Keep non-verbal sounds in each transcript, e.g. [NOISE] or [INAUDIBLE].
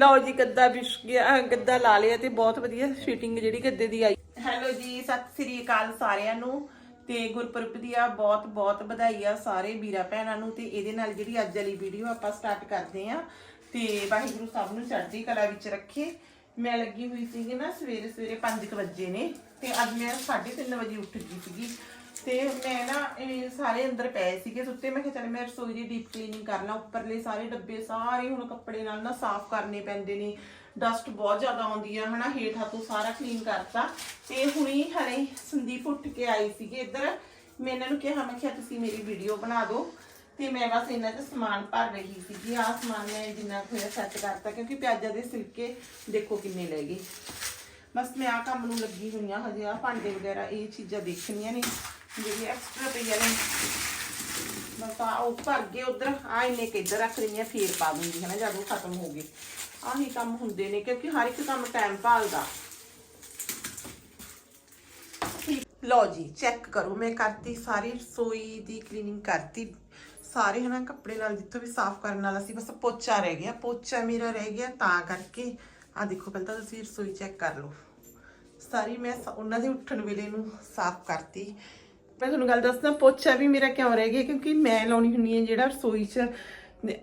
ਲਓ ਜੀ, ਗੱਦਾ ਵਿਛ ਗਿਆ ਗੱਦਾ ਲਾ ਲਿਆ ਤੇ ਬਹੁਤ ਵਧੀਆ ਫਿਟਿੰਗ ਜਿਹੜੀ ਗੱਦੇ ਦੀ ਆਈ। ਹੈਲੋ ਜੀ, ਸਤਿ ਸ੍ਰੀ ਅਕਾਲ ਸਾਰਿਆਂ ਨੂੰ। ਤੇ ਗੁਰਪੁਰਬ ਦੀਆਂ ਬਹੁਤ ਬਹੁਤ ਵਧਾਈ ਆ ਸਾਰੇ ਵੀਰਾਂ ਭੈਣਾਂ ਨੂੰ ਤੇ ਇਹਦੇ ਨਾਲ ਜਿਹੜੀ ਅੱਜ ਵਾਲੀ ਵੀਡੀਓ ਆਪਾਂ ਸਟਾਰਟ ਕਰਦੇ ਆ ਤੇ ਵਾਹਿਗੁਰੂ ਸਭ ਨੂੰ ਚੜ੍ਹਦੀ ਕਲਾ ਵਿੱਚ ਰੱਖੇ। ਮੈਂ ਲੱਗੀ ਹੋਈ ਸੀਗੀ ਨਾ ਸਵੇਰੇ ਸਵੇਰੇ 5 ਵਜੇ ਨੇ। ਤੇ ਅੱਜ ਮੈਂ 3:30 ਵਜੇ ਉੱਠ ਗਈ ਸੀਗੀ। ਤੇ ਮੈਂ ਨਾ ਇਹ ਸਾਰੇ ਅੰਦਰ ਪਏ ਸੀਗੇ ਸੁੱਤੇ। ਮੈਂ ਕਿਹਾ ਚੱਲ ਮੈਂ ਰਸੋਈ ਦੀ ਡੀਪ ਕਲੀਨਿੰਗ ਕਰ ਲਾਂ, ਉੱਪਰਲੇ ਸਾਰੇ ਡੱਬੇ ਸਾਰੇ ਹੁਣ ਕੱਪੜੇ ਨਾਲ ਨਾ ਸਾਫ਼ ਕਰਨੇ ਪੈਂਦੇ ਨੇ। ਡਸਟ ਬਹੁਤ ਜ਼ਿਆਦਾ ਆਉਂਦੀ ਆ, ਹਨਾ, ਹੇਠਾਂ ਤੋਂ ਸਾਰਾ ਕਲੀਨ ਕਰਤਾ। ਤੇ ਹੁਣੀ ਹਰੇ ਸੰਦੀਪ ਉੱਠ ਕੇ ਆਈ ਸੀਗੇ ਇੱਧਰ। ਮੈਂ ਇਹਨਾਂ ਨੂੰ ਕਿਹਾ, ਮੈਂ ਕਿਹਾ, ਤੁਸੀਂ ਮੇਰੀ ਵੀਡੀਓ ਬਣਾ ਦਿਓ। ਤੇ ਮੈਂ ਬਸ ਇਹਨਾਂ 'ਚ ਸਮਾਨ ਭਰ ਰਹੀ ਸੀਗੀ। ਆਹ ਸਮਾਨ ਮੈਂ ਜਿੰਨਾ ਕੁ ਹੋਇਆ ਸੈੱਟ ਕਰਤਾ, ਕਿਉਂਕਿ ਪਿਆਜ਼ਾਂ ਦੇ ਸਿਲਕੇ ਦੇਖੋ ਕਿੰਨੇ ਲੈ ਗਏ। ਬਸ ਮੈਂ ਆ ਕੰਮ ਨੂੰ ਲੱਗੀ ਹੋਈ ਆ ਹਜੇ ਆ ਭਾਂਡੇ ਵਗੈਰਾ ਇਹ ਚੀਜ਼ਾਂ ਦੇਖਣੀਆਂ ਨੇ ਜਿਹੜੀ ਐਕਸਟਰਾ ਪਈਆਂ ਨੇ ਬਸ ਆ ਉਹ ਭਰ ਗਏ ਉਧਰ ਆ ਇੰਨੇ ਕੁ ਇੱਧਰ ਰੱਖ ਰਹੀਆਂ ਫੇਰ ਪਾ ਦੂੰਗੀ ਹਨਾ ਜਦੋਂ ਖਤਮ ਹੋ ਗਏ ਆਹੀ ਕੰਮ ਹੁੰਦੇ ਨੇ ਕਿਉਂਕਿ ਹਰ ਇੱਕ ਕੰਮ ਟਾਈਮ ਭਾਲਦਾ ਲਓ ਜੀ ਚੈੱਕ ਕਰੋ ਮੈਂ ਕਰਤੀ ਸਾਰੀ ਰਸੋਈ ਦੀ ਕਲੀਨਿੰਗ ਕਰਤੀ ਸਾਰੇ ਹਨਾ ਕੱਪੜੇ ਨਾਲ ਜਿੱਥੋਂ ਵੀ ਸਾਫ਼ ਕਰਨ ਵਾਲਾ ਸੀ ਬਸ ਪੋਚਾ ਰਹਿ ਗਿਆ ਪੋਚਾ ਮੇਰਾ ਰਹਿ ਗਿਆ ਤਾਂ ਕਰਕੇ ਆ ਦੇਖੋ, ਪਹਿਲਾਂ ਤਾਂ ਤੁਸੀਂ ਰਸੋਈ ਚੈੱਕ ਕਰ ਲਓ। ਸਾਰੀ ਮੈਂ ਉਹਨਾਂ ਦੇ ਉੱਠਣ ਵੇਲੇ ਨੂੰ ਸਾਫ਼ ਕਰਤੀ। ਮੈਂ ਤੁਹਾਨੂੰ ਗੱਲ ਦੱਸਦਾ ਪੋਚਾ ਵੀ ਮੇਰਾ ਕਿਉਂ ਰਹਿ ਗਿਆ, ਕਿਉਂਕਿ ਮੈਂ ਲਾਉਣੀ ਹੁੰਨੀ ਹੈ ਜਿਹੜਾ ਰਸੋਈ 'ਚ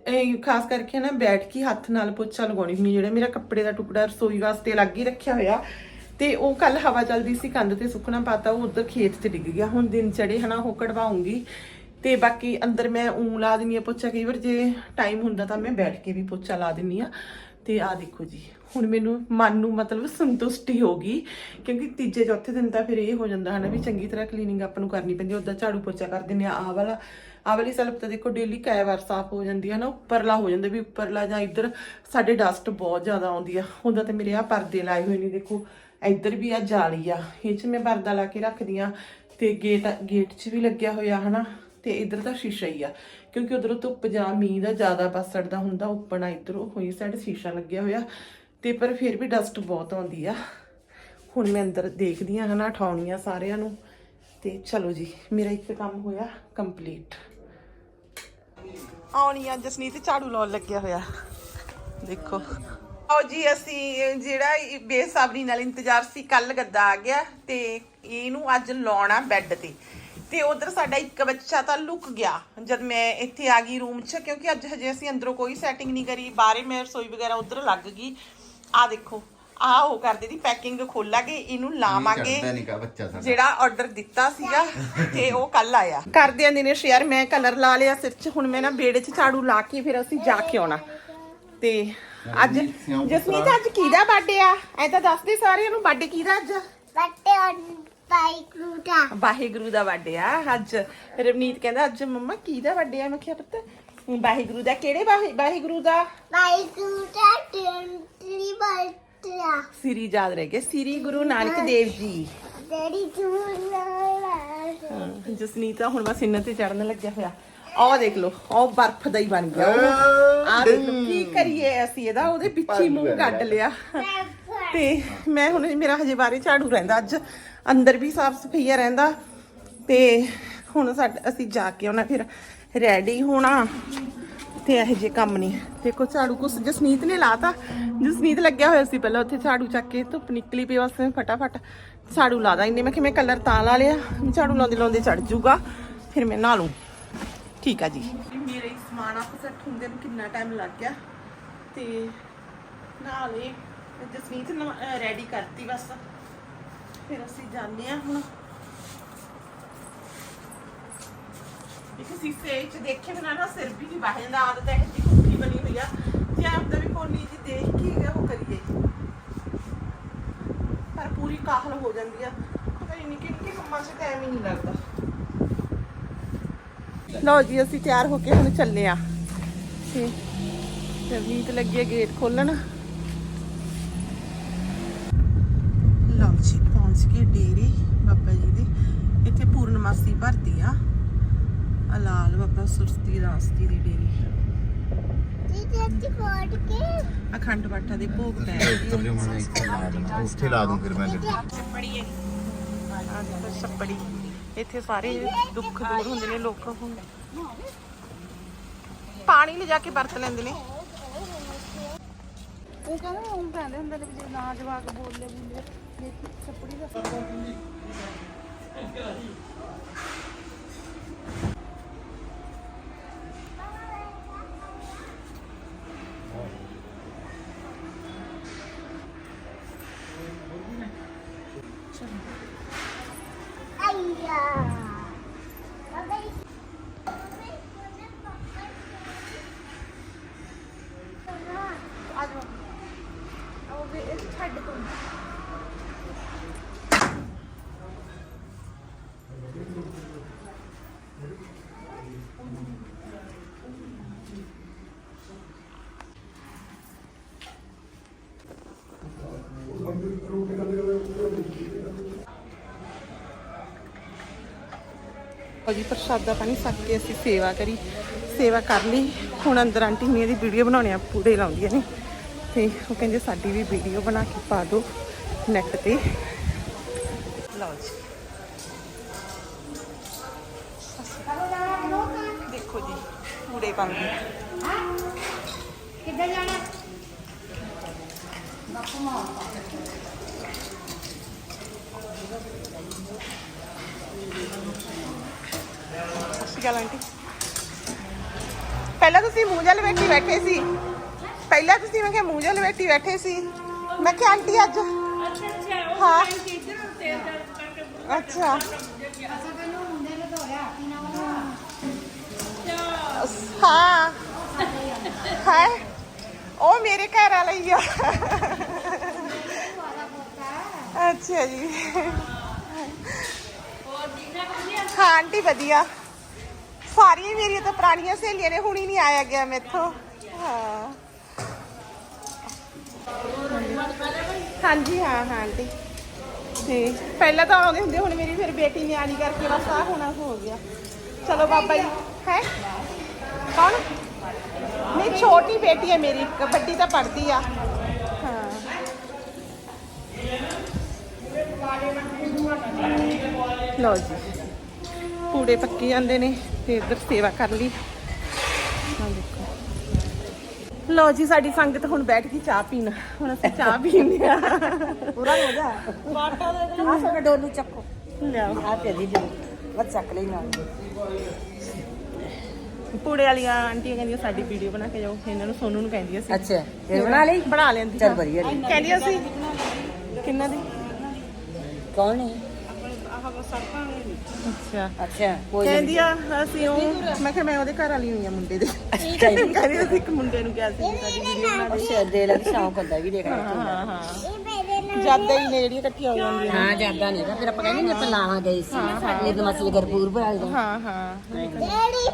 ਇਹ ਖਾਸ ਕਰਕੇ ਨਾ ਬੈਠ ਕੇ ਹੱਥ ਨਾਲ ਪੋਚਾ ਲਗਾਉਣੀ ਹੁੰਨੀ ਜਿਹੜਾ ਮੇਰਾ ਕੱਪੜੇ ਦਾ ਟੁਕੜਾ ਰਸੋਈ ਵਾਸਤੇ ਅਲੱਗ ਹੀ ਰੱਖਿਆ ਹੋਇਆ। ਤੇ ਉਹ ਕੱਲ ਹਵਾ ਚੱਲਦੀ ਸੀ, ਕੰਧ ਤੇ ਸੁੱਕਣਾ ਪਾਤਾ, ਉਹ ਉਧਰ ਖੇਤ 'ਚ ਡਿੱਗ ਗਿਆ। ਹੁਣ ਦਿਨ ਚੜੇ ਹਨਾ, ਉਹ ਕਢਵਾਉਂਗੀ। ਤੇ ਬਾਕੀ ਅੰਦਰ ਮੈਂ ਊਂ ਲਾ ਦਿੰਨੀ ਆ ਪੋਚਾ, ਕਈ ਵਾਰ ਜੇ ਟਾਈਮ ਹੁੰਦਾ ਤਾਂ ਮੈਂ ਬੈਠ ਕੇ ਵੀ ਪੋਚਾ ਲਾ ਦਿੰਨੀ ਆ ਤੇ ਆ ਦੇਖੋ ਜੀ ਹੁਣ ਮੈਨੂੰ ਮਨ ਨੂੰ ਮਤਲਬ ਸੰਤੁਸ਼ਟੀ ਹੋ ਗਈ, ਕਿਉਂਕਿ ਤੀਜੇ, ਚੌਥੇ ਦਿਨ ਤਾਂ ਫਿਰ ਇਹ ਹੋ ਜਾਂਦਾ ਹੈ ਨਾ ਵੀ ਚੰਗੀ ਤਰ੍ਹਾਂ ਕਲੀਨਿੰਗ ਆਪਾਂ ਨੂੰ ਕਰਨੀ ਪੈਂਦੀ ਉਦਾਂ ਝਾੜੂ ਪੋਚਾ ਕਰ ਦਿੰਦੇ ਆ ਆਹ ਵਾਲਾ, ਆਹ ਵਾਲੀ ਸਲਪ ਤਾਂ ਦੇਖੋ ਡੇਲੀ ਕਈ ਵਾਰ ਸਾਫ਼ ਹੋ ਜਾਂਦੀ ਹੈ ਨਾ ਉੱਪਰਲਾ ਹੋ ਜਾਂਦਾ ਵੀ ਉੱਪਰਲਾ ਜਾਂ ਇੱਧਰ ਸਾਡੇ ਡਸਟ ਬਹੁਤ ਜ਼ਿਆਦਾ ਆਉਂਦੀ ਆ ਹੁੰਦਾ ਤੇ ਮੇਰੇ ਆ ਪਰਦੇ ਲਾਏ ਹੋਏ ਨੇ ਦੇਖੋ, ਇੱਧਰ ਵੀ ਆ ਜਾਲੀ ਆ, ਇਹ 'ਚ ਮੈਂ ਪਰਦਾ ਲਾ ਕੇ ਰੱਖਦੀ ਆ ਤੇ ਗੇਟ ਗੇਟ 'ਚ ਵੀ ਲੱਗਿਆ ਹੋਇਆ ਹਨਾ, ਤੇ ਇੱਧਰ ਤਾਂ ਸ਼ੀਸ਼ਾ ਹੀ ਆ, ਕਿਉਂਕਿ ਉਧਰੋਂ ਧੁੱਪ ਜਾਂ ਮੀਂਹ ਦਾ ਜ਼ਿਆਦਾ ਪਸੜਦਾ ਹੁੰਦਾ ਉੱਪਰਣਾ ਇੱਧਰੋਂ ਹੋਈ ਸਾਈਡ ਸ਼ੀਸ਼ਾ ਲੱਗਿਆ ਹੋਇਆ ਤੇ ਪਰ ਫਿਰ ਵੀ ਡਸਟ ਬਹੁਤ ਆਉਂਦੀ ਆ। ਹੁਣ ਮੈਂ ਅੰਦਰ ਦੇਖਦੀ ਆ ਹਨਾ ਠਾਉਣੀ ਆ ਸਾਰਿਆਂ ਨੂੰ। ਤੇ ਚਲੋ ਜੀ, ਮੇਰਾ ਇੱਕ ਕੰਮ ਹੋਇਆ ਕੰਪਲੀਟ ਆਉਣੀ ਆ ਜਸਨੀਤ, ਝਾੜੂ ਲਾਉਣ ਲੱਗਿਆ ਹੋਇਆ। ਦੇਖੋ। ਆਓ ਜੀ, ਅਸੀਂ ਜਿਹੜਾ ਇਹ ਬੇਸਬਰੀ ਨਾਲ ਇੰਤਜ਼ਾਰ ਸੀ ਕੱਲ ਗੱਦਾ ਆ ਗਿਆ ਤੇ ਇਹਨੂੰ ਅੱਜ ਲਾਉਣਾ ਬੈੱਡ ਤੇ। ਤੇ ਉਧਰ ਸਾਡਾ ਇੱਕ ਬੱਚਾ ਤਾਂ ਲੁਕ ਗਿਆ, ਜਦ ਮੈਂ ਇੱਥੇ ਆ ਗਈ ਰੂਮ 'ਚ, ਕਿਉਂਕਿ ਅੱਜ ਹਜੇ ਅਸੀਂ ਅੰਦਰੋਂ ਕੋਈ ਸੈਟਿੰਗ ਨਹੀਂ ਕਰੀ, ਬਾਹਰੇ ਮੈਂ ਰਸੋਈ ਵਗੈਰਾ ਉਧਰ ਲੱਗ ਗਈ। ਆ ਦੇਖੋ ਆ ਉਹ ਕਰਦੇ ਦੀ ਪੈਕਿੰਗ ਖੋਲਾਂਗੇ ਇਹਨੂੰ ਲਾਵਾਂਗੇ। ਬੱਚਾ ਸਾਡਾ। ਜਿਹੜਾ ਆਰਡਰ ਦਿੱਤਾ ਸੀਗਾ [LAUGHS] ਤੇ ਉਹ ਕੱਲ ਆਇਆ। ਕਰਦਿਆਂ ਦਿਨੇ ਸ਼ੇਅਰ ਮੈਂ ਕਲਰ ਲਾ ਲਿਆ ਸਿਰ 'ਚ ਹੁਣ ਮੈਂ ਨਾ ਬੇੜੇ 'ਚ ਝਾੜੂ ਲਾ ਕੇ ਫਿਰ ਅਸੀਂ ਜਾ ਕੇ ਆਉਣਾ। ਤੇ ਅੱਜ ਜਸਮੀਤ ਅੱਜ ਕਿਹਦਾ ਬਰਥਡੇ ਆ? ਐ ਤਾਂ ਦੱਸ ਦੇ ਸਾਰਿਆਂ ਨੂੰ ਬਰਥਡੇ ਕਿਹਦਾ ਅੱਜ? ਬੱਟੇ ਔਰ ਬਾਈਕ ਰੂਟਾ ਵਾਹਿਗੁਰੂ ਦਾ ਬਰਥਡੇ ਆ ਅੱਜ। ਰਵਨੀਤ ਕਹਿੰਦਾ ਅੱਜ ਮੰਮਾ ਕਿਹਦਾ ਬਰਥਡੇ ਆ? ਮੈਂ ਕਿਹਾ ਪੁੱਤ ਵਾਹਿਗੁਰੂ ਦਾ ਕਿਹੜੇ ਵਾਹਿ- ਵਾਹਿਗੁਰੂ ਦਾ? ਬਾਈਕ ਰੂਟਾ ਟੈਂਟਰੀ ਬੱਟਾ ਸ੍ਰੀ ਯਾਦ ਰਹਿ ਗਿਆ ਸ੍ਰੀ ਗੁਰੂ ਨਾਨਕ ਦੇਵ ਜੀ। ਡੈਡੀ ਤੂੰ ਨਾ ਹਾਂ, ਜਸਨੀਤ ਆ ਹੁਣ ਬਸ ਇਹਨਾਂ ਤੇ ਚੜਨ ਲੱਗਿਆ ਹੋਇਆ। ਆਹ ਦੇਖ ਲਓ ਆਹ ਬਰਫ਼ ਦਾ ਹੀ ਬਣ ਗਿਆ। ਆ ਦੇਖ ਲਓ ਕੀ ਕਰੀਏ ਅਸੀਂ ਇਹਦਾ? ਉਹਦੇ ਪਿੱਛੇ ਮੂੰਹ ਕੱਢ ਲਿਆ। ਤੇ ਮੈਂ ਹੁਣ ਮੇਰਾ ਹਜੇ ਬਾਰੇ ਝਾੜੂ ਰਹਿੰਦਾ। ਅੱਜ ਅੰਦਰ ਵੀ ਸਾਫ਼ ਸਫਾਈਆ ਰਹਿੰਦਾ। ਤੇ ਹੁਣ ਸਾਡਾ ਅਸੀਂ ਜਾ ਕੇ ਆਉਣਾ ਫਿਰ। ਰੈਡੀ ਹੋਣਾ। ਤੇ ਇਹੋ ਜਿਹੇ ਕੰਮ ਨਹੀਂ। ਦੇਖੋ, ਝਾੜੂ ਕੁਛ ਜਸਨੀਤ ਨੇ ਲਾਤਾ ਜਸਨੀਤ ਲੱਗਿਆ ਹੋਇਆ ਸੀ ਪਹਿਲਾਂ, ਉੱਥੇ ਝਾੜੂ ਚੱਕ ਕੇ ਧੁੱਪ ਨਿਕਲੀ ਪਈ ਬਸ, ਫਟਾਫਟ ਝਾੜੂ ਲਾਦਾ ਇੰਨੇ ਮੈਂ ਕਿ ਮੈਂ ਕਲਰ ਤਾਂ ਲਾ ਲਿਆ, ਝਾੜੂ ਲਾਉਂਦੇ ਲਾਉਂਦੇ ਚੜ ਜੂਗਾ। ਫਿਰ ਮੈਂ ਨਹਾ ਲੂੰ ਠੀਕ ਆ ਜੀ। ਮੇਰੇ ਸਮਾਨ ਆਪ ਸੈੱਟ ਹੁੰਦੇ ਨੂੰ ਕਿੰਨਾ ਟਾਈਮ ਲੱਗ ਗਿਆ। ਤੇ ਨਹਾ ਲਏ। ਜਸਨੀਤ ਰੈਡੀ ਕਰਤੀ ਬਸ। ਫਿਰ ਅਸੀਂ ਜਾਂਦੇ ਆ ਹੁਣ। ਇੱਕ ਸੀਸੇ ਚ ਦੇਖੇ ਬਿਨਾ ਨਾ ਸਿਰ ਵੀ ਨਹੀਂ ਬਾਹ ਜਾਂਦਾ ਆਦਤ ਹੈ ਕਿ ਕੁੱਠੀ ਬਣੀ ਹੋਈ ਆ। ਜੇ ਆਪਦਾ ਵੀ ਕੋਨੀ ਜੀ ਦੇਖ ਕੇ ਉਹ ਕਰੀਏ। ਪਰ ਪੂਰੀ ਕਾਹਲ ਹੋ ਜਾਂਦੀ ਆ। ਪਤਾ ਨਹੀਂ ਕਿ ਕਿ ਮੰਮਾ ਟਾਈਮ ਹੀ ਨਹੀਂ ਲੱਗਦਾ। ਲਓ ਜੀ, ਅਸੀਂ ਤਿਆਰ ਹੋ ਕੇ ਹੁਣ ਚੱਲੇ ਆ। ਤੇ ਰਵਨੀਤ ਲੱਗੀ ਗੇਟ ਖੋਲਣ। ਲਓ ਜੀ, ਪਹੁੰਚ ਗਏ ਡੇਰੀ ਬਾਬਾ ਜੀ ਦੀ। ਇੱਥੇ ਪੂਰਨਮਾਸੀ ਭਰਦੀ ਆ। ਆ ਲਾਲ ਬਾਬਾ ਸੁਰਤੀ ਰਾਸਤੀ ਦੀ ਡੇਰੀ ਅਖੰਡ ਪਾਠਾ ਦੇ ਭੋਗ ਪੈ। ਉੱਥੇ ਲਾ ਦੂੰ ਫਿਰ ਮੈਂ ਛੱਪੜੀ ਹੈ। ਛੱਪੜੀ। ਇੱਥੇ ਸਾਰੇ ਦੁੱਖ ਦੂਰ ਹੁੰਦੇ ਨੇ ਲੋਕ ਪਾਣੀ ਲਿਜਾ ਕੇ ਵਰਤ ਲੈਂਦੇ ਨੇ। ਉਹ ਕਹਿੰਦੇ ਉਹ ਕਹਿੰਦੇ ਹੁੰਦੇ ਨੇ ਜੇ ਨਾ ਜਵਾਕ ਬੋਲੇ ਬੋਲੇ ਦੇਖੀ ਚੱਪੜੀ ਦਾ ਜੀ ਪ੍ਰਸ਼ਾਦਾ ਪਾਣੀ ਛਕ ਕੇ ਅਸੀਂ ਸੇਵਾ ਕਰੀ, ਸੇਵਾ ਕਰ ਲਈ। ਹੁਣ ਅੰਦਰ ਆਂਟੀ ਹੁਣੀਆਂ ਦੀ ਵੀਡੀਓ ਬਣਾਉਣੇ ਆ, ਪੂੜੇ ਲਾਉਂਦੀਆਂ ਨੇ। ਤੇ ਉਹ ਕਹਿੰਦੇ ਸਾਡੀ ਵੀ ਵੀਡੀਓ ਬਣਾ ਕੇ ਪਾ ਦਿਓ ਨੈਟ ਤੇ। ਲਓ ਜੀ। ਦੇਖੋ ਜੀ, ਪੂੜੇ ਪਾਉਂਦੇ। ਕਿੱਧਰ ਜਾਣਾ? ਸਤਿ ਸ਼੍ਰੀ ਅਕਾਲ ਆਂਟੀ ਪਹਿਲਾਂ ਤੁਸੀਂ ਮੂੰਹ ਜਲ ਬੈਠੀ ਬੈਠੇ ਸੀ ਪਹਿਲਾਂ ਤੁਸੀਂ ਮੈਂ ਕਿਹਾ ਮੂੰਹ ਜਲ ਬੈਠੀ ਬੈਠੇ ਸੀ ਮੈਂ ਕਿਹਾ ਆਂਟੀ ਅੱਜ ਹਾਂ ਅੱਛਾ ਹਾਂ ਹੈ ਉਹ ਮੇਰੇ ਘਰ ਵਾਲਾ ਹੀ ਆ ਅੱਛਾ ਜੀ ਹਾਂ ਆਂਟੀ ਵਧੀਆ। ਸਾਰੀਆਂ ਮੇਰੀਆਂ ਤਾਂ ਪੁਰਾਣੀਆਂ ਸਹੇਲੀਆਂ ਨੇ, ਹੁਣ ਹੀ ਨਹੀਂ ਆਇਆ ਗਿਆ ਮੈਥੋਂ। ਹਾਂ। ਹਾਂਜੀ, ਹਾਂ ਹਾਂ ਆਂਟੀ। ਤੇ ਪਹਿਲਾਂ ਤਾਂ ਆਉਂਦੇ ਹੁੰਦੇ, ਹੁਣ ਮੇਰੀ ਫਿਰ ਬੇਟੀ ਨਿਆਣੀ ਕਰਕੇ ਬਸ ਆ ਹੋਣਾ ਹੋ ਗਿਆ। ਚਲੋ ਬਾਬਾ ਜੀ, ਹੈ? ਕੌਣ? ਨਹੀਂ, ਛੋਟੀ ਬੇਟੀ ਹੈ ਮੇਰੀ ਇੱਕ ਵੱਡੀ ਤਾਂ ਪੜ੍ਹਦੀ ਆ। ਹਾਂ। ਲਓ ਜੀ। ਪੂੜੇ ਪੱਕੀ ਜਾਂਦੇ ਨੇ ਤੇ ਇੱਧਰ ਸੇਵਾ ਕਰ ਲਈ। ਦੇਖੋ। ਲਓ ਜੀ ਸਾਡੀ ਸੰਗਤ ਹੁਣ ਬੈਠ ਗਈ ਚਾਹ ਪੀਣ। ਹੁਣ ਅਸੀਂ ਚਾਹ ਪੀਂਦੇ ਆ ਪੂਰਾ ਹੋ ਜਾ ਆ ਸੋਨਾ ਡੋਲੂ ਚੱਕੋ। ਲਿਆਓ। ਆ ਤੇ ਦੀ ਜੋ। ਵੱਧ ਚੱਕ ਲਈ ਨਾਲ। ਪੂੜੇ ਵਾਲੀਆਂ ਆਂਟੀਆਂ ਕਹਿੰਦੀਆਂ ਸਾਡੀ ਵੀਡੀਓ ਬਣਾ ਕੇ ਜਾਓ। ਇਹਨਾਂ ਨੂੰ ਸੋਨੂ ਨੂੰ ਕਹਿੰਦੀਆਂ ਸੀ। ਅੱਛਾ ਇਹ ਬਣਾ ਲਈ? ਬਣਾ ਲੈਂਦੀ ਚੱਲ ਵਧੀਆ ਜੀ। ਕਹਿੰਦੀਆਂ ਸੀ। ਕਿੰਨਾ ਦੀ? ਕੌਣ ਹੈ? ਅੱਛਾ। ਅੱਛਾ ਕੋਈ ਕਹਿੰਦੀ ਆ ਅਸੀਂ ਉਹ ਮੈਂ ਕਿਹਾ ਮੈਂ ਉਹਦੇ ਘਰ ਵਾਲੀ ਹੋਈ ਆ ਮੁੰਡੇ ਦੇ। ਨਹੀਂ ਕਹਿੰਦੀ ਅਸੀਂ ਇੱਕ ਮੁੰਡੇ ਨੂੰ ਕਿਹਾ ਸੀ ਵੀ ਸਾਡੀ ਵੀਡੀਓ ਬਣਾ ਦੇ ਅੱਛਾ ਦੇ ਲੱਗ ਸ਼ੌਂਕ ਹੁੰਦਾ ਵੀ ਦੇਖਣਾ ਹਾਂ ਹਾਂ ਇਹ ਮੇਰੇ ਨਾਲ ਜ਼ਿਆਦਾ ਹੀ ਨੇ ਜਿਹੜੀਆਂ ਇਕੱਠੀਆਂ ਹੋ ਜਾਂਦੀਆਂ। ਹਾਂ ਜਾਂਦਾ ਨਹੀਂ। ਫਿਰ ਆਪਾਂ ਕਹਿੰਦੇ ਨੇ ਆਪਾਂ ਲਾਵਾਂ ਗਏ ਸੀ। ਸਾਡੇ ਦੇ ਮਸਲੇ ਗਰਪੂਰ ਭਰਾਲ ਦਾ। ਹਾਂ ਹਾਂ। ਡੈਡੀ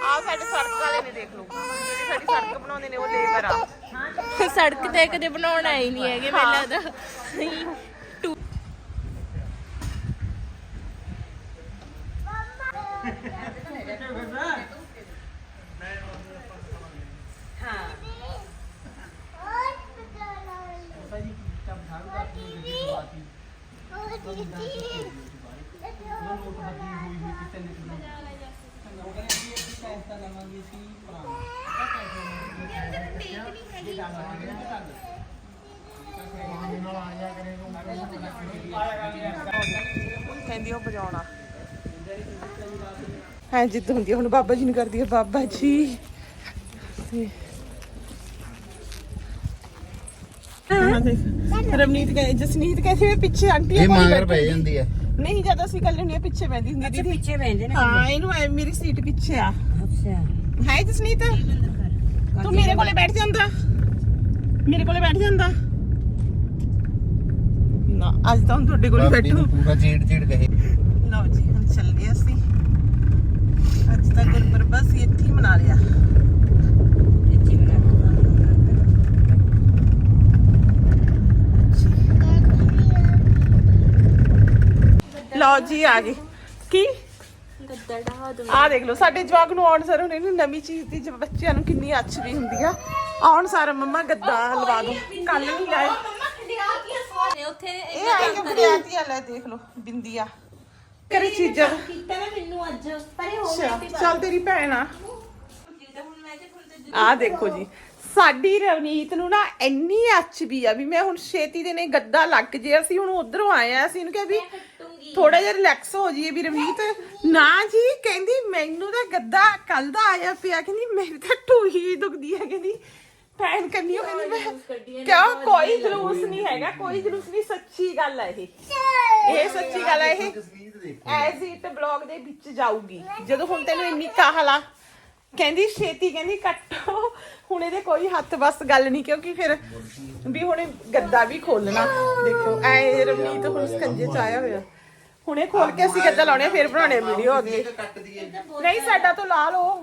ਆ ਸਾਡੇ ਸੜਕ ਵਾਲੇ ਨੇ ਦੇਖ ਲਓ। ਜਿਹੜੇ ਸਾਡੀ ਸੜਕ ਬਣਾਉਂਦੇ ਨੇ ਉਹ ਲੇਬਰ ਆ। ਸੜਕ ਤੇ ਕਦੇ ਬਣਾਉਣ ਆਏ ਨਹੀਂ ਹੈਗੇ ਮੈਨੂੰ ਲੱਗਦਾ। ਕਹਿੰਦੀ ਉਹ ਵਜਾਉਣਾ। ਹਾਂ ਜਿੱਦ ਹੁੰਦੀ ਆ, ਹੁਣ ਬਾਬਾ ਜੀ ਨੂੰ ਕਰਦੀ ਹੈ ਬਾਬਾ ਜੀ। ਤੇ ਹਾਂ ਦੇਖ ਰਮਨੀਤ ਕਹੇ ਜਸਨੀਤ ਕਹਿੰਦੀ ਵੀ ਪਿੱਛੇ ਆਂਟੀ ਇਹ ਮਾਂਗਰ ਪੈ ਜਾਂਦੀ ਹੈ। ਨਹੀਂ ਜਦ ਅਸੀਂ ਕੱਲੇ ਹੁੰਦੇ ਪਿੱਛੇ ਬੈਠੀ ਹੁੰਦੀ ਦੀਦੀ। ਪਿੱਛੇ ਬੈਠਦੇ ਨੇ। ਹਾਂ ਇਹਨੂੰ ਐ ਮੇਰੀ ਸੀਟ ਪਿੱਛੇ ਆ। ਅੱਛਾ। ਹੈ ਜਸਨੀਤ? ਤੂੰ ਮੇਰੇ ਕੋਲੇ ਬੈਠ ਜਾਂਦਾ। ਮੇਰੇ ਕੋਲੇ ਬੈਠ ਜਾਂਦਾ। ਨਾ ਅੱਜ ਤਾਂ ਹੁਣ ਤੁਹਾਡੇ ਕੋਲੇ ਬੈਠੂ। ਨੂੰ ਪੂਰਾ ਚੀੜ ਚੀੜ ਕਹੇ। ਲਓ ਜੀ ਹੁਣ ਚੱਲੇ ਅਸੀਂ। ਅੱਜ ਤਾਂ ਗੁਰਪੁਰਬ ਅਸੀਂ ਇੱਥੇ ਹੀ ਮਨਾ ਲਿਆ। ਲਓ ਜੀ ਆ ਗਏ ਕੀ? ਆ ਦੇਖ ਲਓ ਸਾਡੇ ਜਵਾਕ ਨੂੰ ਆਉਣ ਸਰ ਉਹਨੇ ਨਵੀਂ ਚੀਜ਼ ਦੀ ਬੱਚਿਆਂ ਨੂੰ ਕਿੰਨੀ ਅੱਛ ਵੀ ਹੁੰਦੀ ਆ। ਆਉਣ ਸਾਰ ਮੰਮਾ ਗੱਦਾ ਲਵਾ ਦੋ। ਕੱਲ ਨਹੀਂ ਆਏ। ਉੱਥੇ ਇਹ ਆਈ ਕਿ ਲੈ ਦੇਖ ਲਓ ਬਿੰਦੀਆਂ। ਕਰੀ ਚੀਜ਼ਾਂ। ਕੀਤਾ ਨਾ ਮੈਨੂੰ ਅੱਜ ਪਰੇ ਹੋ ਅੱਛਾ ਚੱਲ ਤੇਰੀ ਭੈਣ ਆ। ਆ ਦੇਖੋ ਜੀ ਸਾਡੀ ਰਵਨੀਤ ਨੂੰ ਨਾ ਇੰਨੀ ਅੱਛ ਵੀ ਆ ਵੀ ਮੈਂ ਹੁਣ ਛੇਤੀ ਦੇ ਨੇ ਗੱਦਾ ਲੱਗ ਜੇ। ਅਸੀਂ ਹੁਣ ਉਧਰੋਂ ਆਏ ਆ ਅਸੀਂ ਇਹਨੂੰ ਕਿਹਾ ਵੀ ਥੋੜਾ ਜਿਹਾ ਰਿਲੈਕਸ ਹੋ ਜਾਈਏ ਵੀ ਰਵਨੀਤ ਨਾ ਜੀ ਕਹਿੰਦੀ ਮੈਨੂੰ ਤਾਂ ਗੱਦਾ ਕੱਲ ਦਾ ਆਇਆ ਪਿਆ ਕਹਿੰਦੀ ਮੇਰੀ ਤਾਂ ਢੂਹੀ ਦੁਖਦੀ ਹੈ ਕਹਿੰਦੀ। ਪੈਨ ਕਰਨੀ ਹੋ ਕਹਿੰਦੀ ਮੈਂ ਕਿਉਂ ਕੋਈ ਜਲੂਸ ਨਹੀਂ ਹੈਗਾ ਕੋਈ ਜਲੂਸ ਨਹੀਂ ਸੱਚੀ ਗੱਲ ਹੈ ਇਹ। ਇਹ ਸੱਚੀ ਗੱਲ ਹੈ ਇਹ। ਐਜ਼ ਇਟ ਬਲੌਗ ਦੇ ਵਿੱਚ ਜਾਊਗੀ। ਜਦੋਂ ਹੁਣ ਤੈਨੂੰ ਇੰਨੀ ਕਾਹਲਾ ਕਹਿੰਦੀ ਛੇਤੀ ਕਹਿੰਦੀ ਕੱਟੋ। ਹੁਣ ਇਹਦੇ ਕੋਈ ਹੱਥ ਬਸ ਗੱਲ ਨਹੀਂ ਕਿਉਂਕਿ ਫਿਰ ਵੀ ਹੁਣ ਗੱਦਾ ਵੀ ਖੋਲਣਾ ਦੇਖੋ ਐ ਰਵਨੀਤ ਹੁਣ ਸਕੰਜੇ ਚ ਆਇਆ ਹੋਇਆ। ਹੁਣੇ ਖੋਲ ਕੇ ਅਸੀਂ ਗੱਦਾ ਲਾਉਣੇ ਫਿਰ ਬਣਾਉਣੇ ਵੀਡੀਓ ਅੱਗੇ। ਨਹੀਂ ਸਾਡਾ ਤੋਂ ਲਾ ਲਓ।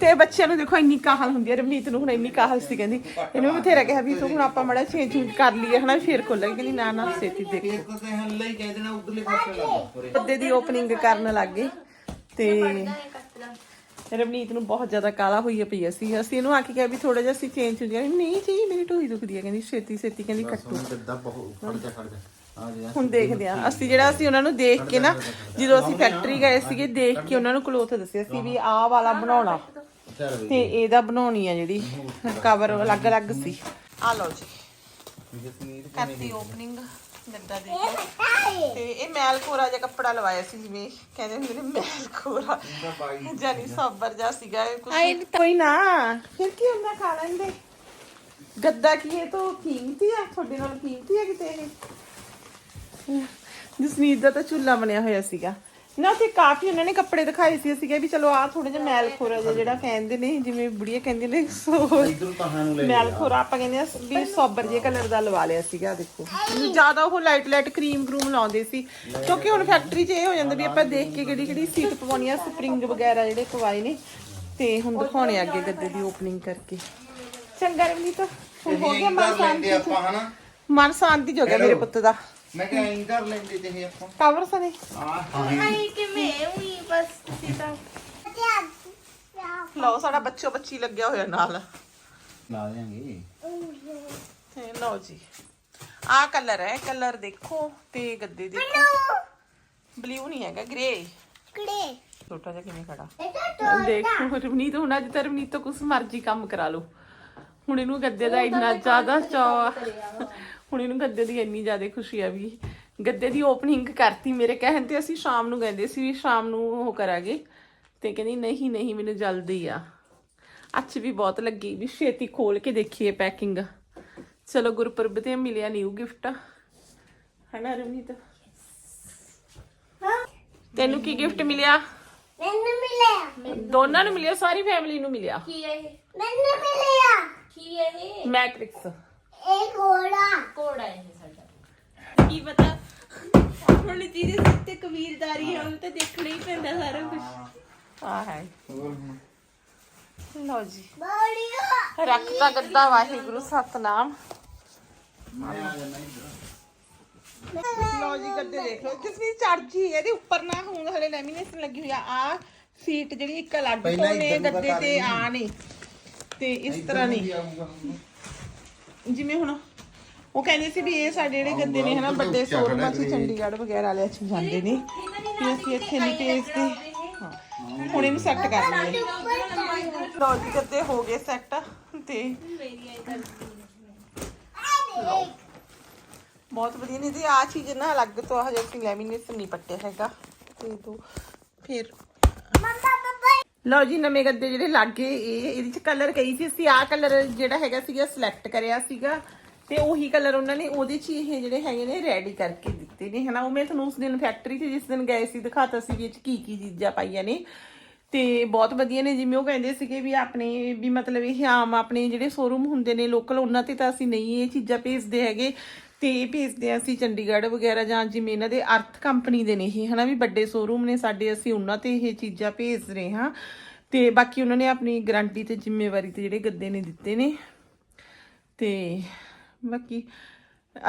ਤੇ ਬੱਚਿਆਂ ਨੂੰ ਦੇਖੋ ਇੰਨੀ ਕਾਹਲ ਹੁੰਦੀ ਹੈ ਰਵਨੀਤ ਨੂੰ ਹੁਣ ਇੰਨੀ ਕਾਹਲ ਸੀ ਕਹਿੰਦੀ ਇਹਨੂੰ ਵੀ ਬਥੇਰਾ ਕਿਹਾ ਵੀ ਤੂੰ ਹੁਣ ਆਪਾਂ ਮੜਾ ਚੇਂਜ ਚੂੰਜ ਕਰ ਲਈਏ ਹਨਾ ਫਿਰ ਖੋਲਾਂਗੇ ਕਹਿੰਦੀ ਨਾ ਨਾ ਛੇਤੀ ਦੇਖ। ਇੱਕ ਤੇ ਹੱਲੇ ਹੀ ਕਹਿ ਦੇਣਾ ਉਧਰਲੇ ਪਾਸੇ ਲਾ ਬੱਦੇ ਦੀ ਓਪਨਿੰਗ ਕਰਨ ਲੱਗ ਗਏ। ਤੇ ਰਵਨੀਤ ਨੂੰ ਬਹੁਤ ਜ਼ਿਆਦਾ ਕਾਲਾ ਹੋਈ ਪਈ ਸੀ। ਅਸੀਂ ਇਹਨੂੰ ਆ ਕੇ ਕਿਹਾ ਵੀ ਥੋੜਾ ਜਿਹਾ ਅਸੀਂ ਚੇਂਜ ਹੋ ਨਹੀਂ ਜੀ ਮੇਰੀ ਢੂਹੀ ਦੁਖਦੀ ਹੈ ਕਹਿੰਦੀ ਛੇਤੀ ਛੇਤੀ ਕਹਿੰਦੀ ਕੱਟੋ। ਕਿੱਦਾਂ ਬਹੁਤ ਖੜ ਜਾ ਖੜ ਜਾ। ਹੁਣ ਦੇਖਦੇ ਆ ਅਸੀਂ ਜਿਹੜਾ ਅਸੀਂ ਉਹਨਾਂ ਨੂੰ ਦੇਖ ਕੇ ਨਾ ਜਦੋਂ ਅਸੀਂ ਫੈਕਟਰੀ ਗਏ ਸੀਗੇ ਦੇਖ ਕੇ ਉਹਨਾਂ ਨੂੰ ਕਲੋਥ ਦੱਸਿਆ ਸੀ ਵੀ ਆਹ ਵਾਲਾ ਬਣਾਉਣਾ। ਤੇ ਇਹਦਾ ਬਣਾਉਣੀ ਆ ਜਿਹੜੀ ਕਵਰ ਅਲੱਗ-ਅਲੱਗ ਸੀ। ਆ ਲਓ ਜੀ। ਕਰਤੀ ਓਪਨਿੰਗ ਗੱਦਾ ਦੇ ਕੇ ਤੇ ਇਹ ਮੈਲ ਖੋਰਾ ਜਿਹਾ ਕੱਪੜਾ ਲਵਾਇਆ ਸੀ ਜਿਵੇਂ ਕਹਿੰਦੇ ਹੁੰਦੇ ਨੇ ਮੈਲ ਖੋਰਾ ਜਾਨੀ ਸੱਬਰ ਜਾ ਸੀਗਾ ਇਹ ਕੁਛ। ਕੋਈ ਨਾ ਫਿਰ ਕੀ ਹੁੰਦਾ ਖਾ ਲੈਂਦੇ? ਗੱਦਾ ਕੀ ਇਹ ਤਾਂ ਕੀਮਤੀ ਆ ਤੁਹਾਡੇ ਨਾਲ ਕੀਮਤੀ ਆ ਕਿਤੇ ਇਹ? ਜਸਮੀਤ ਦਾ ਤਾਂ ਚੁੱਲਾ ਬਣਿਆ ਹੋਇਆ ਸੀਗਾ। ਨਾ ਤੇ ਕਾਫੀ ਉਹਨਾਂ ਨੇ ਕੱਪੜੇ ਦਿਖਾਏ ਸੀ। ਅਸੀਂ ਕਿਹਾ ਵੀ ਚਲੋ ਆ ਥੋੜਾ ਜਿਹਾ ਮੈਲ ਖੋਰਾ ਜਿਹਾ ਜਿਹੜਾ ਕਹਿੰਦੇ ਨੇ ਜਿਵੇਂ ਬੁੜੀਆਂ ਕਹਿੰਦੀਆਂ ਨੇ ਸੋ ਇਧਰ ਤਾਂ ਨੂੰ ਲੈ ਮੈਲ ਖੋਰਾ ਆਪਾਂ ਕਹਿੰਦੇ ਆ ਵੀ ਸੋਬਰ ਜੇ ਕਲਰ ਦਾ ਲਵਾ ਲਿਆ ਸੀਗਾ ਆਹ ਦੇਖੋ। ਜ਼ਿਆਦਾ ਉਹ ਲਾਈਟ ਲਾਈਟ ਕਰੀਮ ਕਰੂਮ ਲਾਉਂਦੇ ਸੀ। ਕਿਉਂਕਿ ਹੁਣ ਫੈਕਟਰੀ 'ਚ ਇਹ ਹੋ ਜਾਂਦਾ ਵੀ ਆਪਾਂ ਦੇਖ ਕੇ ਕਿਹੜੀ ਕਿਹੜੀ ਸੀਟ ਪਵਾਉਣੀ ਆ ਸਪਰਿੰਗ ਵਗੈਰਾ ਜਿਹੜੇ ਪਵਾਏ ਨੇ ਤੇ ਹੁਣ ਦਿਖਾਉਣੇ ਆ ਅੱਗੇ ਗੱਦੇ ਦੀ ਓਪਨਿੰਗ ਕਰਕੇ। ਚੰਗਾ ਰਵਨੀ ਤਾਂ ਹੁਣ ਹੋ ਗਿਆ ਮਨ ਸ਼ਾਂਤੀ ਆਪਾਂ ਹਨਾ? ਮਨ ਸ਼ਾਂਤੀ ਹੋ ਗਿਆ ਮੇਰੇ ਪੁੱਤ ਦਾ। ਮੈਂ ਕਿਹਾ ਐਂ ਕਰ ਲੈਂਦੇ ਤੇ ਇਹ ਆਪਾਂ। ਕਵਰ ਸਨੇ। ਆ ਹਾਂ। ਕਿਵੇਂ? ਉਹੀ ਬਸ ਤੁਸੀਂ ਤਾਂ। ਲਓ ਸਾਡਾ ਬੱਚੋ ਬੱਚੀ ਲੱਗਿਆ ਹੋਇਆ ਨਾਲ। ਲਾ ਦੇਾਂਗੇ ਤੇ ਲਓ ਜੀ। ਆਹ ਕਲਰ ਹੈ ਕਲਰ ਦੇਖੋ ਤੇ ਗੱਦੇ ਦੇਖੋ। ਬਲੂ। ਨਹੀਂ ਹੈਗਾ ਗ੍ਰੇ ਕੜੇ ਛੋਟਾ ਜਿਹਾ ਕਿਵੇਂ ਖੜਾ? ਦੇਖੋ ਰਵਨੀਤ ਹੁਣ ਅੱਜ ਤਾਂ ਰਵਨੀਤ ਤੋਂ ਕੁਛ ਮਰਜ਼ੀ ਕੰਮ ਕਰਾ ਲਓ। ਹੁਣ ਇਹਨੂੰ ਗੱਦੇ ਦਾ ਇੰਨਾ ਜ਼ਿਆਦਾ ਚਾਅ ਹੁਣ ਇਹਨੂੰ ਗੱਦੇ ਦੀ ਇੰਨੀ ਜ਼ਿਆਦਾ ਖੁਸ਼ੀ ਆ ਵੀ ਗੱਦੇ ਦੀ ਓਪਨਿੰਗ ਕਰਤੀ ਮੇਰੇ ਕਹਿਣ ਤੇ ਅਸੀਂ ਸ਼ਾਮ ਨੂੰ ਕਹਿੰਦੇ ਸੀ ਵੀ ਸ਼ਾਮ ਨੂੰ ਉਹ ਕਰਾਂਗੇ। ਤੇ ਕਹਿੰਦੀ ਨਹੀਂ ਨਹੀਂ ਮੈਨੂੰ ਜਲਦੀ ਆ। ਅੱਛ ਵੀ ਬਹੁਤ ਲੱਗੀ ਵੀ ਛੇਤੀ ਖੋਲ ਕੇ ਦੇਖੀਏ ਪੈਕਿੰਗ ਚਲੋ ਗੁਰਪੁਰਬ ਤੇ ਮਿਲਿਆ ਨਿਊ ਗਿਫਟ ਹਨਾ ਰਵਨੀਤ? ਤੈਨੂੰ ਕੀ ਗਿਫਟ ਮਿਲਿਆ? ਮੈਨੂੰ ਮਿਲਿਆ। ਦੋਨਾਂ ਨੂੰ ਮਿਲਿਆ ਸਾਰੀ ਫੈਮਿਲੀ ਨੂੰ ਮਿਲਿਆ? ਕੀ ਹੈ ਇਹ? ਮੈਨੂੰ ਮਿਲਿਆ। ਕੀ ਹੈ ਇਹ? ਮੈਟ੍ਰਿਕਸ ਇਹ ਘੋੜਾ। ਕੋੜਾ ਹੈ ਇਹ ਸਾਡਾ। ਕੀ ਪਤਾ? ਹੁਣ ਜਿਹਦੇ ਸਿਰ ਤੇ ਕਬੀਰਦਾਰੀ ਹੈ ਉਹ ਤਾਂ ਦੇਖਣਾ ਹੀ ਪੈਂਦਾ ਸਾਰਾ ਕੁਝ ਆ ਹੈ ਲਓ ਜੀ। ਬੜੀਆ ਰੱਖਤਾ ਗੱਦਾ ਵਾਹਿਗੁਰੂ ਸਤਨਾਮ। ਮੈਂ ਆ ਜਾਣਾ ਇੱਧਰ ਲਓ ਜੀ ਗੱਦੇ ਦੇਖ ਲਓ। ਜਿਸ ਵੀ ਚੜਜੀ ਇਹਦੇ ਉੱਪਰ ਨਾ ਹੁਣ ਹਲੇ ਲੈਮੀਨੇਸ਼ਨ ਲੱਗੀ ਹੋਈ ਆ। ਆ ਸੀਟ ਜਿਹੜੀ ਇੱਕ ਅਲੱਗ ਪਹਿਲਾਂ ਤੋਂ ਨੇ ਇੱਧਰ ਨੂੰ ਗੱਦੇ ਕਰ ਤੇ ਲਈ। ਆ ਨੇ। ਤੇ ਇਸ ਤਰ੍ਹਾਂ ਨਹੀਂ। ਆਊਗਾ। ਜਿਵੇਂ ਹੁਣ ਉਹ ਕਹਿੰਦੇ ਸੀ ਵੀ ਇਹ ਸਾਡੇ ਜਿਹੜੇ ਗੱਦੇ ਨੇ ਹਨਾ ਵੱਡੇ ਸ਼ੋਰੂਮਾਂ 'ਚ ਚੰਡੀਗੜ੍ਹ ਵਗੈਰਾ ਵਾਲਿਆਂ 'ਚ ਜਾਂਦੇ ਨੇ ਵੀ ਅਸੀਂ ਇੱਥੇ ਨਹੀਂ ਭੇਜਦੇ। ਹਾਂ। ਹੁਣ ਇਹਨੂੰ ਸੈੱਟ ਕਰ ਲਈਏ। ਲਓ ਜੀ ਗੱਦੇ ਹੋ ਗਏ ਸੈੱਟ ਤੇ ਬਹੁਤ ਵਧੀਆ ਨਹੀਂ ਤੇ ਆ ਚੀਜ਼ ਨਾ ਅਲੱਗ ਤੋਂ ਹਜੇ ਅਸੀਂ ਲੈਮੀਨੇਸ਼ਨ ਨਹੀਂ ਪੱਟਿਆ ਹੈਗਾ। ਤੇ ਦੋ ਫਿਰ ਲਓ ਜੀ, ਨਵੇਂ ਗੱਦੇ ਜਿਹੜੇ ਲੱਗੇ, ਇਹ, ਇਹਦੇ ਚ ਕਲਰ ਕਈ ਸੀ ਅਸੀਂ, ਆਹ ਕਲਰ ਜਿਹੜਾ ਹੈਗਾ ਸੀਗਾ ਸਿਲੈਕਟ ਕਰਿਆ ਸੀਗਾ। ਤੇ ਉਹੀ ਕਲਰ ਉਹਨਾਂ ਨੇ ਉਹਦੇ ਚ ਇਹ ਜਿਹੜੇ ਹੈਗੇ ਨੇ ਰੈਡੀ ਕਰਕੇ ਦਿੱਤੇ ਨੇ, ਹਨਾ? ਉਹ ਮੈਂ ਤੁਹਾਨੂੰ ਉਸ ਦਿਨ ਫੈਕਟਰੀ 'ਚ ਜਿਸ ਦਿਨ ਗਏ ਸੀ, ਦਿਖਾਤਾ ਸੀ ਵੀ ਇਹ ਚ ਕੀ ਕੀ ਚੀਜ਼ਾਂ ਪਾਈਆਂ ਨੇ। ਤੇ ਬਹੁਤ ਵਧੀਆ ਨੇ, ਜਿਵੇਂ ਉਹ ਕਹਿੰਦੇ ਸੀਗੇ ਵੀ ਆਪਣੇ, ਵੀ ਮਤਲਬ ਇਹ ਆਮ ਆਪਣੇ ਜਿਹੜੇ ਸ਼ੋਰੂਮ ਹੁੰਦੇ ਨੇ ਲੋਕਲ ਉਹਨਾਂ ਤੇ ਤਾਂ ਅਸੀਂ ਨਹੀਂ ਇਹ ਚੀਜ਼ਾਂ ਭੇਜਦੇ ਹੈਗੇ। ਤੇ ਇਹ ਭੇਜਦੇ ਆ ਅਸੀਂ ਚੰਡੀਗੜ੍ਹ ਵਗੈਰਾ ਜਾਂ ਜਿਵੇਂ ਇਹਨਾਂ ਦੇ ਅਰਥ ਕੰਪਨੀ ਦੇ ਨੇ ਇਹ, ਹਨਾ ਵੀ ਵੱਡੇ ਸ਼ੋਰੂਮ ਨੇ ਸਾਡੇ, ਅਸੀਂ ਉਹਨਾਂ ਤੇ ਇਹ ਚੀਜ਼ਾਂ ਭੇਜ ਰਹੇ ਹਾਂ। ਤੇ ਬਾਕੀ ਉਹਨਾਂ ਨੇ ਆਪਣੀ ਗਾਰੰਟੀ ਤੇ ਜ਼ਿੰਮੇਵਾਰੀ ਤੇ ਜਿਹੜੇ ਗੱਦੇ ਨੇ ਦਿੱਤੇ ਨੇ। ਤੇ ਬਾਕੀ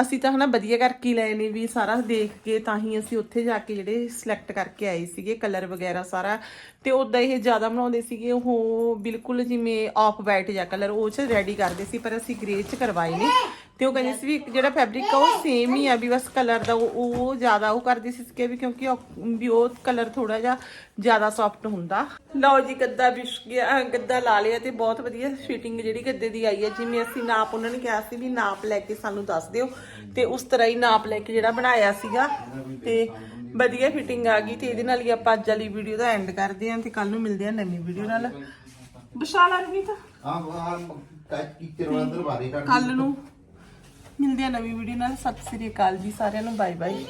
ਅਸੀਂ ਤਾਂ, ਹਨਾ, ਵਧੀਆ ਕਰਕੇ ਲਏ ਨੇ ਵੀ ਸਾਰਾ ਦੇਖ ਕੇ, ਤਾਂ ਹੀ ਅਸੀਂ ਉੱਥੇ ਜਾ ਕੇ ਜਿਹੜੇ ਸਿਲੈਕਟ ਕਰਕੇ ਆਏ ਸੀਗੇ ਕਲਰ ਵਗੈਰਾ ਸਾਰਾ। ਤੇ ਉਦਾਂ ਇਹ ਜ਼ਿਆਦਾ ਬਣਾਉਂਦੇ ਸੀਗੇ, ਉਹ ਬਿਲਕੁਲ ਜਿਵੇਂ ਆਫ ਵਾਈਟ ਜਾਂ ਕਲਰ ਉਹ ਚ ਰੈਡੀ ਕਰਦੇ ਸੀ, ਪਰ ਅਸੀਂ ਗ੍ਰੇ ਚ ਕਰਵਾਏ ਨੇ। ਤੇ ਉਹ ਕਹਿੰਦੇ ਸੀ ਵੀ ਜਿਹੜਾ ਫੈਬਰਿਕ ਆ ਉਹ ਸੇਮ ਹੀ ਆ ਵੀ ਬਸ ਕਲਰ ਦਾ ਉਹ ਉਹ ਜ਼ਿਆਦਾ ਉਹ ਕਰਦੀ ਸੀ ਕਿ ਵੀ ਕਿਉਂਕਿ ਉਹ- ਵੀ ਉਹ ਕਲਰ ਥੋੜਾ ਜਿਹਾ ਜ਼ਿਆਦਾ ਸੌਫਟ ਹੁੰਦਾ। ਲਓ ਜੀ ਗੱਦਾ ਵਿਛ ਗਿਆ ਗੱਦਾ ਲਾ ਲਿਆ ਤੇ ਬਹੁਤ ਵਧੀਆ ਫਿਟਿੰਗ ਜਿਹੜੀ ਗੱਦੇ ਦੀ ਆਈ ਹੈ। ਜਿਵੇਂ ਅਸੀਂ ਨਾਪ ਉਹਨਾਂ ਨੇ ਕਿਹਾ ਸੀ ਵੀ ਨਾਪ ਲੈ ਕੇ ਸਾਨੂੰ ਦੱਸ ਦਿਓ। ਤੇ ਉਸ ਤਰ੍ਹਾਂ ਹੀ ਨਾਪ ਲੈ ਕੇ ਜਿਹੜਾ ਬਣਾਇਆ ਸੀਗਾ। ਤੇ ਵਧੀਆ ਫਿਟਿੰਗ ਆ ਗਈ ਤੇ ਇਹਦੇ ਨਾਲ ਹੀ ਆਪਾਂ ਅੱਜ ਵਾਲੀ ਵੀਡੀਓ ਦਾ ਐਂਡ ਕਰਦੇ ਹਾਂ ਤੇ ਕੱਲ ਨੂੰ ਮਿਲਦੇ ਹਾਂ ਨਵੀਂ ਵੀਡੀਓ ਨਾਲ। ਵਿਸ਼ਾਲ ਅਰਵੀਤ ਆ ਆ ਕੱਚ ਕੀਤੇ ਰੋਲ ਅੰਦਰ ਬਾਰੇ ਕੱਢ ਕੱਲ ਨੂੰ। ਮਿਲਦੇ ਹਾਂ ਨਵੀਂ ਵੀਡੀਓ ਨਾਲ। ਸਤਿ ਸ੍ਰੀ ਅਕਾਲ ਜੀ ਸਾਰਿਆਂ ਨੂੰ। Bye bye